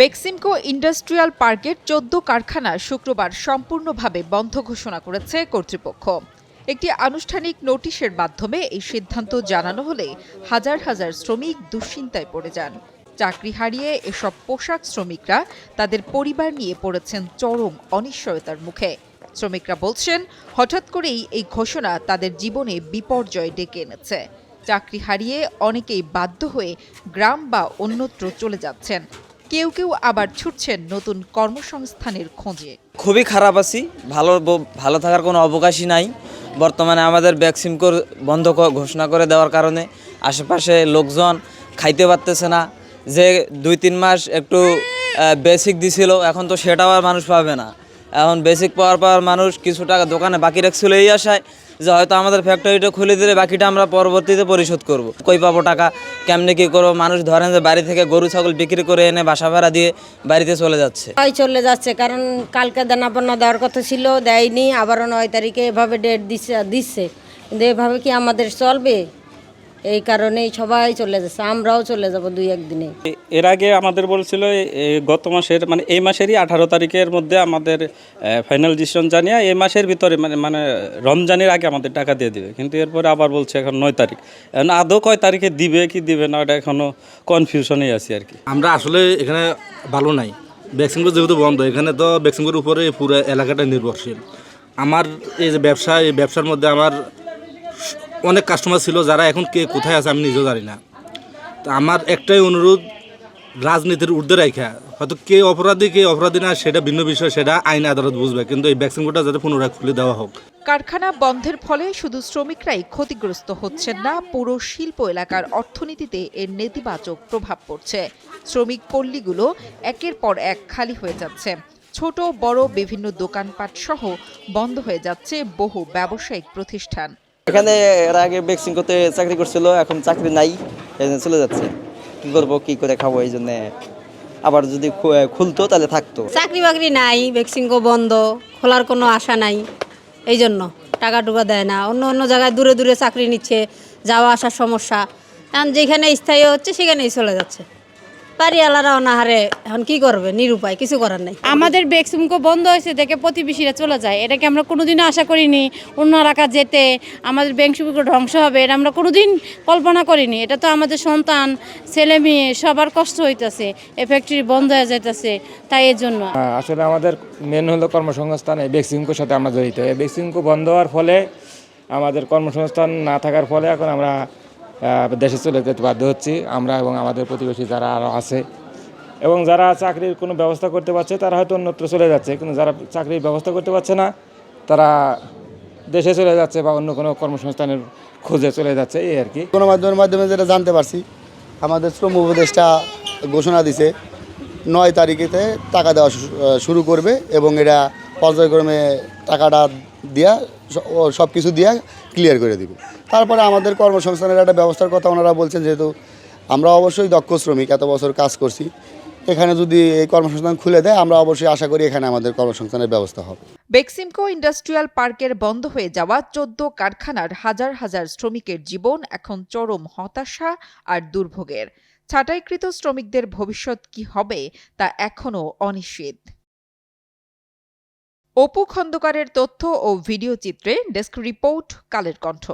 Beximco industrial পার্কের চোদ্দ কারখানা শুক্রবার সম্পূর্ণভাবে বন্ধ ঘোষণা করেছে কর্তৃপক্ষ। একটি আনুষ্ঠানিক নোটিশের মাধ্যমে এই সিদ্ধান্ত জানানো হলে হাজার হাজার শ্রমিক দুশ্চিন্তায় পড়ে যান। চাকরি হারিয়ে এসব পোশাক শ্রমিকরা তাদের পরিবার নিয়ে পড়েছেন চরম অনিশ্চয়তার মুখে। শ্রমিকরা বলছেন, হঠাৎ করেই এই ঘোষণা তাদের জীবনে বিপর্যয় ডেকে এনেছে। চাকরি হারিয়ে অনেকেই বাধ্য হয়ে গ্রাম বা অন্যত্র চলে যাচ্ছেন। কেউ কেউ আবার ছুটছেন নতুন কর্মসংস্থানের খোঁজে। খুবই খারাপ আছি। ভালো ভালো থাকার কোনো অবকাশই নাই। বর্তমানে আমাদের ভ্যাকসিন বন্ধ ঘোষণা করে দেওয়ার কারণে আশেপাশে লোকজন খাইতে পারতেছে না। যে দুই তিন মাস একটু বেসিক দিছিল, এখন তো সেটাও আর মানুষ পাবে না। এখন বেসিক পাওয়ার পর মানুষ কিছু টাকা দোকানে বাকি রাখছিল এই আশায় যে হয়তো আমাদের ফ্যাক্টরিটা খুলে দিলে বাকিটা আমরা পরবর্তীতে পরিশোধ করব। কই পাবো টাকা? কেমনে কী করব? মানুষ ধরেন যে বাড়ি থেকে গরু, ছাগল বিক্রি করে এনে বাসা ভাড়া দিয়ে বাড়িতে চলে যাচ্ছে। সবাই চলে যাচ্ছে, কারণ কালকে দানা পান্না দেওয়ার কথা ছিল, দেয়নি, আবারও নয় তারিখে এভাবে ডেট দিচ্ছে দিচ্ছে। কিন্তু এভাবে কি আমাদের চলবে? এই কারণেই সবাই চলে যাচ্ছে আমরাও চলে যাব দুই একদিনে। এর আগে আমাদের বলছিল গত মাসের মানে এই মাসেরই আঠারো তারিখের মধ্যে আমাদের ফাইনাল ডিসিশন জানিয়ে এই মাসের ভিতরে মানে মানে রমজানের আগে আমাদের টাকা দিয়ে দিবে। কিন্তু এরপরে আবার বলছে এখন নয় তারিখ। এখন আদৌ কয় তারিখে দিবে কি দিবে না ওটা এখনও কনফিউশনেই আছি আর কি। আমরা আসলে এখানে ভালো নাই। ভ্যাকসিনগুলো যেহেতু বন্ধ এখানে তো ভ্যাকসিনগুলোর উপরে পুরো এলাকাটা নির্ভরশীল। আমার এই যে ব্যবসা এই ব্যবসার মধ্যে আমার অনেক কাস্টমার ছিল, যারা এখন কে কোথায় আছে আমি নিজেও জানি না। তো আমার একটাই অনুরোধ, রাজনীতির ঊর্ধ্বে রাখা হয়তো কে অপরাধী কে অপরাধী না, সেটা ভিন্ন বিষয়, সেটা আইন আদালত বুঝবে। কিন্তু এই ভ্যাকসিনগুলোটা যাতে পুনরায় খুলে দেওয়া হোক। কারখানা বন্ধের ফলে শুধু শ্রমিকরাই ক্ষতিগ্রস্ত হচ্ছেন না, পুরো শিল্প এলাকার অর্থনীতিতে এর নেতিবাচক প্রভাব পড়ছে। শ্রমিক পল্লীগুলো একের পর এক খালি হয়ে যাচ্ছে। ছোট, বড়, বিভিন্ন দোকানপাট সহ বন্ধ হয়ে যাচ্ছে বহু ব্যবসায়িক প্রতিষ্ঠান। এখানে এর আগে ভ্যাকসিন করতে চাকরি করছিল, এখন চাকরি নাই চলে যাচ্ছে। কি করব, কি করে খাব, এই জন্যে আবার যদি খুলতো তাহলে থাকতো। চাকরি বাকরি নাই ভ্যাকসিনকো বন্ধ, খোলার কোনো আশা নাই। এই জন্য টাকা টুকা দেয় না। অন্য অন্য জায়গায় দূরে দূরে চাকরি নিচ্ছে, যাওয়া আসার সমস্যা। এখন যেখানে স্থায়ী হচ্ছে, সেখানেই চলে যাচ্ছে। বাড়িওয়ালারা অনাহারে এখন কি করবে? নিরুপায় কিছু করার নেই। আমাদের বেক্সিমকো বন্ধ হয়েছে দেখে প্রতিবেশীরা চলে যায়। এটাকে আমরা কোনোদিনও আশা করিনি অন্য এলাকা যেতে আমাদের বেক্সিমকো ধ্বংস হবে এটা আমরা কোনোদিন কল্পনা করিনি। এটা তো আমাদের সন্তান ছেলে মেয়ে সবার কষ্ট হইতেছে এ ফ্যাক্টরি বন্ধ হয়ে যাইতেছে তাই এর জন্য আসলে আমাদের মেন হলো কর্মসংস্থান এই বেক্সিমকোর সাথে আমরা জড়িত। এই বেক্সিমকো বন্ধ হওয়ার ফলে আমাদের কর্মসংস্থান না থাকার ফলে এখন আমরা দেশে চলে যেতে বাধ্য হচ্ছি। আমরা এবং আমাদের প্রতিবেশী যারা আরও আছে এবং যারা চাকরির কোনো ব্যবস্থা করতে পারছে, তারা হয়তো অন্যত্র চলে যাচ্ছে। কিন্তু যারা চাকরির ব্যবস্থা করতে পারছে না, তারা দেশে চলে যাচ্ছে বা অন্য কোনো কর্মসংস্থানের খোঁজে চলে যাচ্ছে, এই আর কি। গণমাধ্যমের মাধ্যমে যেটা জানতে পারছি, আমাদের শ্রম উপদেষ্টা ঘোষণা দিছে, নয় তারিখেতে টাকা দেওয়া শুরু করবে এবং এটা পর্যায়ক্রমে টাকাটা দিয়া সব কিছু দিয়া ক্লিয়ার করে দিবে। তারপরে আমাদের কর্মসংস্থানের একটা ব্যবস্থার কথা ওনারা বলছেন, যেহেতু আমরা অবশ্যই দক্ষ শ্রমিক, এত বছর কাজ করছি। এখানে যদি এই কর্মসংস্থান খুলে দেয়, আমরা অবশ্যই আশা করি এখানে আমাদের কর্মসংস্থানের ব্যবস্থা হবে। বেক্সিমকো ইন্ডাস্ট্রিয়াল পার্কের বন্ধ হয়ে যাওয়া চোদ্দ কারখানার হাজার হাজার শ্রমিকের জীবন এখন চরম হতাশা আর দুর্ভোগের। ছাঁটাইকৃত শ্রমিকদের ভবিষ্যৎ কি হবে, তা এখনও অনিশ্চিত। অপু খন্দকারের তথ্য ও ভিডিও চিত্রে ডেস্ক রিপোর্ট কালের কণ্ঠ।